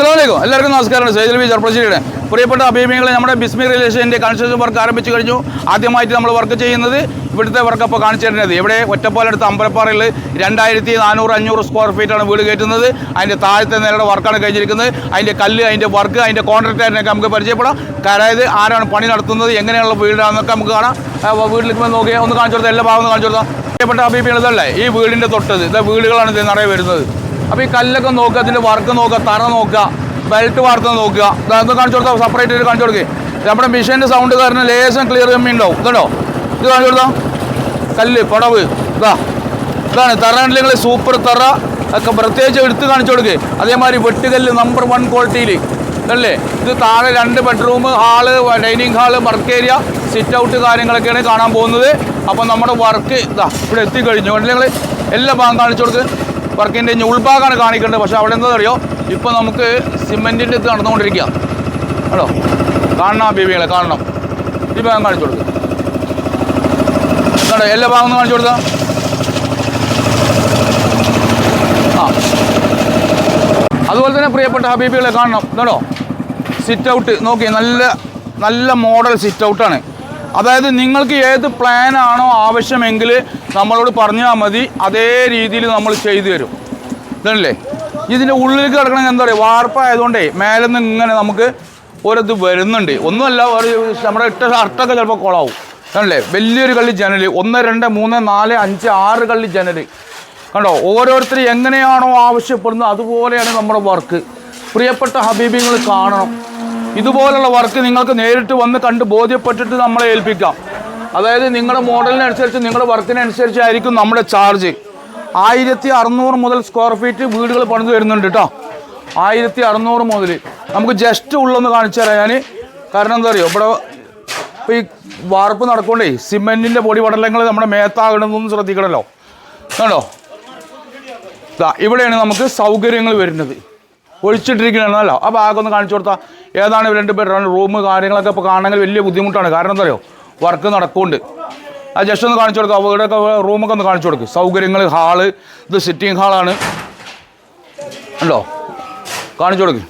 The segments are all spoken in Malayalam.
അസ്സാം വലൈക്കും എല്ലാവർക്കും നമസ്കാരം സൈദൽ ബി ചെറുപ്പശ്ശേരിയുടെ പ്രിയപ്പെട്ട അഭിമുഖങ്ങളെ നമ്മുടെ ബിസ്മി റിലേഷന്റെ കൺസ്ട്രക്ഷൻ വർക്ക് ആരംഭിച്ചു കഴിഞ്ഞു. ആദ്യമായിട്ട് നമ്മൾ വർക്ക് ചെയ്യുന്നത് ഇവിടുത്തെ വർക്ക് അപ്പോൾ കാണിച്ചു തരുന്നത് ഇവിടെ ഒറ്റപ്പാലടുത്ത് അമ്പലപ്പാറയിൽ രണ്ടായിരത്തി നാനൂറ് അഞ്ഞൂറ് സ്ക്വയർ ഫീറ്റാണ് വീട് കയറ്റുന്നത്. അതിന്റെ താഴത്തെ നിലയുടെ വർക്കാണ് കഴിഞ്ഞിരിക്കുന്നത്. അതിന്റെ കല്ല് അതിന്റെ വർക്ക് അതിന്റെ കോൺട്രാക്ടറിനൊക്കെ നമുക്ക് പരിചയപ്പെടാം. അതായത് ആരാണ് പണി നടത്തുന്നത് എങ്ങനെയുള്ള വീടാണെന്നൊക്കെ നമുക്ക് കാണാം. വീട്ടിലേക്ക് നോക്കിയാൽ ഒന്ന് കാണിച്ചു കൊടുത്താൽ എല്ലാ ഭാഗം ഒന്ന് കാണിച്ചു കൊടുത്താൽ പ്രിയപ്പെട്ട അഭിപ്രായം ഇതല്ലേ? ഈ വീടിന്റെ തൊട്ടത് ഇത് വീടുകളാണ് നിറയെ വരുന്നത്. അപ്പോൾ ഈ കല്ലൊക്കെ നോക്കുക അതിന്റെ വർക്ക് നോക്കുക തറ നോക്കുക ബെൽറ്റ് വാർത്ത നോക്കുക ഇതൊന്ന് കാണിച്ചു കൊടുത്താൽ സെപ്പറേറ്റ് ആയിട്ട് കാണിച്ചു കൊടുക്കുക നമ്മുടെ മിഷീന്റെ സൗണ്ട് കാരണം ലേശം ക്ലിയർ കമ്മി ഉണ്ടാവും. ഇതുണ്ടോ? ഇത് കാണിച്ചു കൊടുത്താൽ കല്ല് പടവ് ഇതാ ഇതാണ് തറ നിങ്ങൾ സൂപ്പർ തറ ഒക്കെ പ്രത്യേകിച്ച് എടുത്ത് കാണിച്ചു കൊടുക്കുക അതേമാതിരി വെട്ടുകല്ല് നമ്പർ വൺ ക്വാളിറ്റിയിൽ അല്ലേ ഇത് താഴെ രണ്ട് bedroom hall dining hall work area sit out കാര്യങ്ങളൊക്കെയാണ് കാണാൻ പോകുന്നത്. അപ്പോൾ നമ്മുടെ വർക്ക് ഇതാ ഇവിടെ എത്തിക്കഴിഞ്ഞു. നിങ്ങൾ എല്ലാ ഭാഗം കാണിച്ചു കൊടുക്ക്. വർക്കിന്റെ ഇനി ഉൾഭാഗമാണ് കാണിക്കേണ്ടത്. പക്ഷേ അവിടെ എന്താ അറിയോ? ഇപ്പോൾ നമുക്ക് സിമെന്റിന്റെ ഇത് നടന്നുകൊണ്ടിരിക്കുക. കേട്ടോ കാണണം ബേബികളെ കാണണം. ഈ ഭാഗം കാണിച്ചു കൊടുക്കുക കേട്ടോ എല്ലാ ഭാഗം ഒന്ന് കാണിച്ചു കൊടുക്കാം. ആ. അതുപോലെ തന്നെ പ്രിയപ്പെട്ട ഹബീബികളെ കാണണം. കേട്ടോ സിറ്റ് ഔട്ട് നോക്കി നല്ല നല്ല മോഡൽ സിറ്റ് ഔട്ടാണ് അതായത് നിങ്ങൾക്ക് ഏത് പ്ലാനാണോ ആവശ്യമെങ്കിൽ നമ്മളോട് പറഞ്ഞാൽ മതി. അതേ രീതിയിൽ നമ്മൾ ചെയ്തു തരും. ഇതല്ലേ? ഇതിന്റെ ഉള്ളിലേക്ക് കിടക്കണമെങ്കിൽ എന്താ പറയുക വാർപ്പായതുകൊണ്ടേ മേലെ നിന്ന് ഇങ്ങനെ നമുക്ക് ഓരോത് വരുന്നുണ്ട്. ഒന്നുമല്ല നമ്മുടെ ഇട്ട ഷർട്ടൊക്കെ ചിലപ്പോൾ കുളമാവും അല്ലേ വലിയൊരു കള്ളി ജനൽ ഒന്ന് രണ്ട് മൂന്ന് നാല് അഞ്ച് ആറ് കള്ളി ജനൽ കണ്ടോ? ഓരോരുത്തർ എങ്ങനെയാണോ ആവശ്യപ്പെടുന്നത് അതുപോലെയാണ് നമ്മുടെ വർക്ക് പ്രിയപ്പെട്ട ഹബീബിങ്ങൾ കാണണം. ഇതുപോലുള്ള വർക്ക് നിങ്ങൾക്ക് നേരിട്ട് വന്ന് കണ്ട് ബോധ്യപ്പെട്ടിട്ട് നമ്മളെ ഏൽപ്പിക്കാം. അതായത് നിങ്ങളുടെ മോഡലിനനുസരിച്ച് നിങ്ങളുടെ വർക്കിനനുസരിച്ചായിരിക്കും നമ്മുടെ ചാർജ്. ആയിരത്തി അറുന്നൂറ് മുതൽ സ്ക്വയർ ഫീറ്റ് വീടുകൾ പണിത് വരുന്നുണ്ട് കേട്ടോ ആയിരത്തി അറുന്നൂറ് മുതൽ നമുക്ക് ജസ്റ്റ് ഉള്ളൊന്ന് കാണിച്ചു തരാം ഞാൻ കാരണം എന്താ അറിയോ? ഇവിടെ ഇപ്പോൾ ഈ വാർപ്പ് നടക്കൊണ്ടേ സിമെന്റിന്റെ പൊടി പടലങ്ങൾ നമ്മുടെ മേത്താകണമെന്നൊന്നും ശ്രദ്ധിക്കണമല്ലോ കണ്ടോ? ഇവിടെയാണ് നമുക്ക് സൗകര്യങ്ങൾ വരുന്നത്. ഒഴിച്ചിട്ടിരിക്കണമല്ലോ ആ ഭാഗം ഒന്ന് കാണിച്ചു കൊടുത്താൽ ഏതാണ് രണ്ട് ബെഡ്റൂം റൂം കാര്യങ്ങളൊക്കെ ഇപ്പോൾ കാണണമെങ്കിൽ വലിയ ബുദ്ധിമുട്ടാണ്. കാരണം എന്താ പറയുക വർക്ക് നടക്കുന്നുണ്ട്. ആ ജസ്റ്റ് ഒന്ന് കാണിച്ചു കൊടുക്കുക അവിടെ റൂമൊക്കെ ഒന്ന് കാണിച്ചു കൊടുക്കും. സൗകര്യങ്ങൾ ഹാൾ ഇത് സിറ്റിംഗ് ഹാളാണ് ഉണ്ടോ? കാണിച്ചു കൊടുക്കും.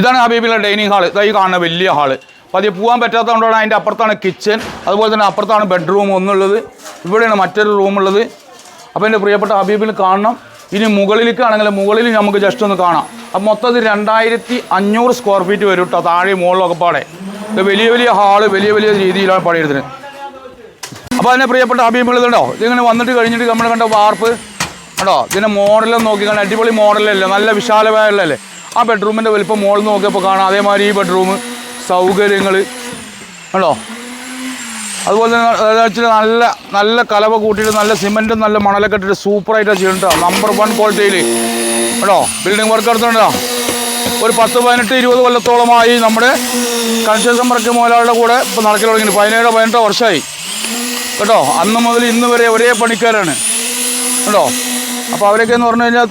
ഇതാണ് ഹബീബിലെ ഡൈനിങ് ഹാൾ. ഇതായി കാണുന്ന വലിയ ഹാൾ. അപ്പോൾ അതിൽ പോകാൻ പറ്റാത്തതുകൊണ്ടാണ് അതിന്റെ അപ്പുറത്താണ് കിച്ചൺ അതുപോലെ തന്നെ അപ്പുറത്താണ് ബെഡ്റൂം ഒന്നുള്ളത്. ഇവിടെയാണ് മറ്റൊരു റൂമുള്ളത് അപ്പോൾ എന്റെ പ്രിയപ്പെട്ട ഹബീബിൽ കാണണം. ഇനി മുകളിലേക്കാണെങ്കിൽ മുകളിൽ നമുക്ക് ജസ്റ്റ് ഒന്ന് കാണാം. അപ്പം മൊത്തത്തിൽ രണ്ടായിരത്തി അഞ്ഞൂറ് സ്ക്വയർ ഫീറ്റ് വരും കേട്ടോ താഴെ മുകളിലൊക്കെ പാടെ. ഇത് വലിയ വലിയ ഹാൾ വലിയ വലിയ രീതിയിലാണ് പണിയെടുത്തത് അപ്പോൾ അതിനെ പ്രിയപ്പെട്ട ഇതുണ്ടോ? ഇതിങ്ങനെ വന്നിട്ട് കഴിഞ്ഞിട്ട് നമ്മൾ കണ്ട വാർപ്പ് കേട്ടോ ഇതിന്റെ മോഡലും നോക്കി കണ്ട അടിപൊളി മോഡലല്ലേ നല്ല വിശാലമായുള്ളല്ലേ ആ ബെഡ്റൂമിന്റെ വലിപ്പം മോളിൽ നോക്കിയപ്പോൾ കാണാം. അതേമാതിരി ഈ ബെഡ്റൂം സൗകര്യങ്ങൾ കണ്ടോ അതുപോലെ തന്നെ നല്ല നല്ല കലവ കൂട്ടിയിട്ട് നല്ല സിമെന്റും നല്ല മണലൊക്കെ ഇട്ടിട്ട് സൂപ്പറായിട്ടാണ് ചെയ്യുന്നുണ്ടോ നമ്പർ വൺ ക്വാളിറ്റിയിൽ കേട്ടോ? ബിൽഡിംഗ് വർക്ക് എടുത്തുണ്ടോ. ഒരു പത്ത് പതിനെട്ട് ഇരുപത് കൊല്ലത്തോളമായി നമ്മുടെ കൺസ്ട്രക്ഷൻ വർക്ക് മുതലാളിയുടെ കൂടെ ഇപ്പോൾ നടക്കൽ തുടങ്ങി പതിനേഴോ പതിനെട്ടോ വർഷമായി. കേട്ടോ? അന്ന് മുതൽ ഇന്ന് വരെ ഒരേ പണിക്കാരാണ്. കേട്ടോ? അപ്പോൾ അവരൊക്കെ എന്ന് പറഞ്ഞു കഴിഞ്ഞാൽ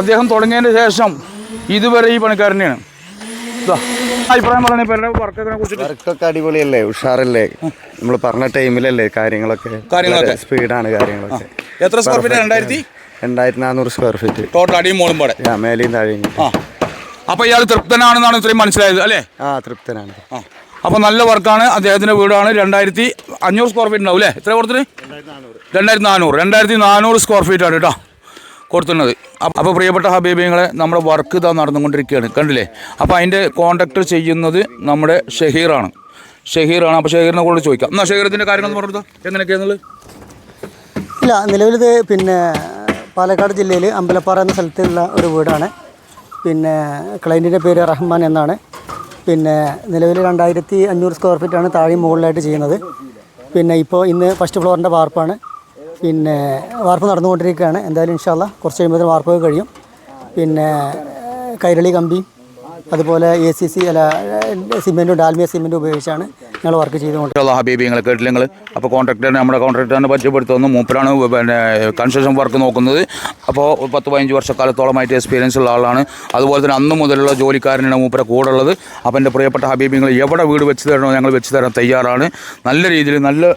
അദ്ദേഹം തുടങ്ങിയതിന് ശേഷം ഇതുവരെ ഈ പണിക്കാരനെയാണ്. ഇതാ അഭിപ്രായം പറയണേ പേരുടെ വർക്കൊക്കെ കുറിച്ചിട്ട്. വർക്കൊക്കെ അടിപൊളിയല്ലേ ഉഷാറല്ലേ? നമ്മൾ പറഞ്ഞ ടൈമിലല്ലേ കാര്യങ്ങളൊക്കെ കാര്യങ്ങളൊക്കെ. സ്പീഡാണ് കാര്യങ്ങളൊക്കെ. എത്ര സ്ക്വയർ ഫീറ്റ് രണ്ടായിരത്തി? രണ്ടായിരത്തി നാനൂറ് സ്ക്വയർ ഫീറ്റ് ടോട്ടൽ അടിയും മോളും പാടെ. ആ മേലെയും താഴെയും. അപ്പൊ അപ്പോൾ ഇയാൾ തൃപ്തനാണെന്നാണ് ഇത്രയും മനസ്സിലായത് അല്ലേ? ആ തൃപ്തനാണ്. ആ. അപ്പോൾ നല്ല വർക്കാണ് അദ്ദേഹത്തിന്റെ വീടാണ് രണ്ടായിരത്തി അഞ്ഞൂറ് സ്ക്വയർ ഫീറ്റ് ഉണ്ടാവും അല്ലേ? എത്ര കൊടുത്തിട്ട് രണ്ടായിരത്തി നാനൂറ് രണ്ടായിരത്തി നാനൂറ് സ്ക്വയർ ഫീറ്റ് ആണ് കേട്ടോ. കൊടുത്തുന്നത്. അപ്പോൾ പ്രിയപ്പെട്ട ഹബീബിങ്ങളെ നമ്മുടെ വർക്ക് ഇതാ നടന്നുകൊണ്ടിരിക്കുകയാണ്. കണ്ടില്ലേ? അപ്പോൾ അതിന്റെ കോൺട്രാക്ടർ ചെയ്യുന്നത് നമ്മുടെ ഷഹീറാണ്. ഷഹീറാണ്. അപ്പോൾ ഷഹീറിനെ കൊണ്ട് ചോദിക്കാം. എന്നാൽ ഷഹീറത്തിന്റെ കാര്യങ്ങൾ പറഞ്ഞു എങ്ങനെയൊക്കെയാണെന്നുള്ളത് ഇല്ല നിലവിലിത് പിന്നെ പാലക്കാട് ജില്ലയിൽ അമ്പലപ്പാറ എന്ന സ്ഥലത്തുള്ള ഒരു വീടാണ്. പിന്നെ ക്ലയന്റിന്റെ പേര് റഹ്മാൻ എന്നാണ്. പിന്നെ നിലവിൽ രണ്ടായിരത്തി അഞ്ഞൂറ് സ്ക്വയർ ഫീറ്റാണ് താഴെ മുകളിലായിട്ട് ചെയ്യുന്നത്. പിന്നെ ഇപ്പോൾ ഇന്ന് ഫസ്റ്റ് ഫ്ലോറിന്റെ വാർപ്പാണ്. പിന്നെ വാർപ്പ് നടന്നുകൊണ്ടിരിക്കുകയാണ്. എന്തായാലും ഇൻഷാല്ല കുറച്ച് കഴിയുമ്പോൾ വാർപ്പൊക്കെ കഴിയും. പിന്നെ കൈരളി കമ്പി അതുപോലെ എ സി സി അല്ല സിമെന്റും ഡാൽമിയ സിമെന്റും ഉപയോഗിച്ചാണ് ഞങ്ങൾ വർക്ക് ചെയ്തുകൊണ്ട് ഇൻഷാല്ലാ ഹബീബി നിങ്ങൾ കേട്ടില്ല നിങ്ങൾ അപ്പോൾ കോൺട്രാക്ടറിനെ നമ്മുടെ കോൺട്രാക്ടറിനെ പരിചയപ്പെടുത്തുന്നു. മൂപ്പരാണ് പിന്നെ കൺസ്ട്രക്ഷൻ വർക്ക് നോക്കുന്നത്. അപ്പോൾ പത്ത് പതിനഞ്ച് വർഷക്കാലത്തോളമായിട്ട് എക്സ്പീരിയൻസ് ഉള്ള ആളാണ്. അതുപോലെ തന്നെ അന്ന് മുതലുള്ള ജോലിക്കാരനാണ് മൂപ്പര കൂടെ ഉള്ളത്. അപ്പോൾ എന്റെ പ്രിയപ്പെട്ട ഹബീബി നിങ്ങൾ എവിടെ വീട് വെച്ച് തരണോ ഞങ്ങൾ വെച്ച് തരാൻ തയ്യാറാണ്. നല്ല രീതിയിൽ നല്ല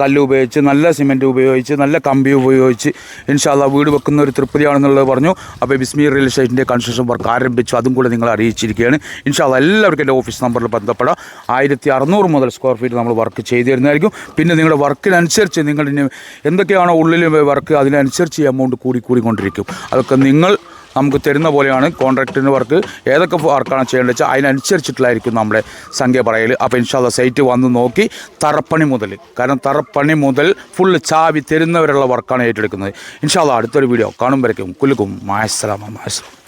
കല്ല് ഉപയോഗിച്ച് നല്ല സിമെന്റ് ഉപയോഗിച്ച് നല്ല കമ്പി ഉപയോഗിച്ച് ഇൻഷാല്ല വീട് വെക്കുന്ന ഒരു തൃപ്തിയാണെന്നുള്ളത് പറഞ്ഞു. അപ്പോൾ ബിസ്മി റിയൽ എസ്റ്റേറ്റിന്റെ കൺസ്ട്രക്ഷൻ വർക്ക് ആരംഭിച്ചു. അതും കൂടെ നിങ്ങൾ അറിയിച്ചിരിക്കുകയാണ്. ഇൻഷാല്ല എല്ലാവർക്കും എന്റെ ഓഫീസ് നമ്പറിൽ ബന്ധപ്പെടാം. ആയിരത്തി അറുന്നൂറ് മുതൽ സ്ക്വയർ ഫീറ്റ് നമ്മൾ വർക്ക് ചെയ്തു തരുന്നതായിരിക്കും പിന്നെ നിങ്ങളുടെ വർക്കിനനുസരിച്ച് നിങ്ങളിന് എന്തൊക്കെയാണോ ഉള്ളിൽ വർക്ക് അതിനനുസരിച്ച് എമൗണ്ട് കൂടി കൂടിക്കൊണ്ടിരിക്കും. അതൊക്കെ നിങ്ങൾ നമുക്ക് തരുന്ന പോലെയാണ് കോൺട്രാക്ടിന്റെ വർക്ക് ഏതൊക്കെ വർക്കാണ് ചെയ്യേണ്ടത് വെച്ചാൽ അതിനനുസരിച്ചിട്ടുള്ളായിരിക്കും നമ്മുടെ സംഖ്യ പറയൽ. അപ്പോൾ ഇൻഷാല്ല സൈറ്റ് വന്ന് നോക്കി തറപ്പണി മുതൽ. കാരണം തറപ്പണി മുതൽ ഫുള്ള് ചാവി തരുന്നവരുള്ള വർക്കാണ് ഏറ്റെടുക്കുന്നത്. ഇൻഷാല്ല അടുത്തൊരു വീഡിയോ കാണുമ്പോഴേക്കും കുലുക്കും മായസ്സലാമ മായസ്സലാം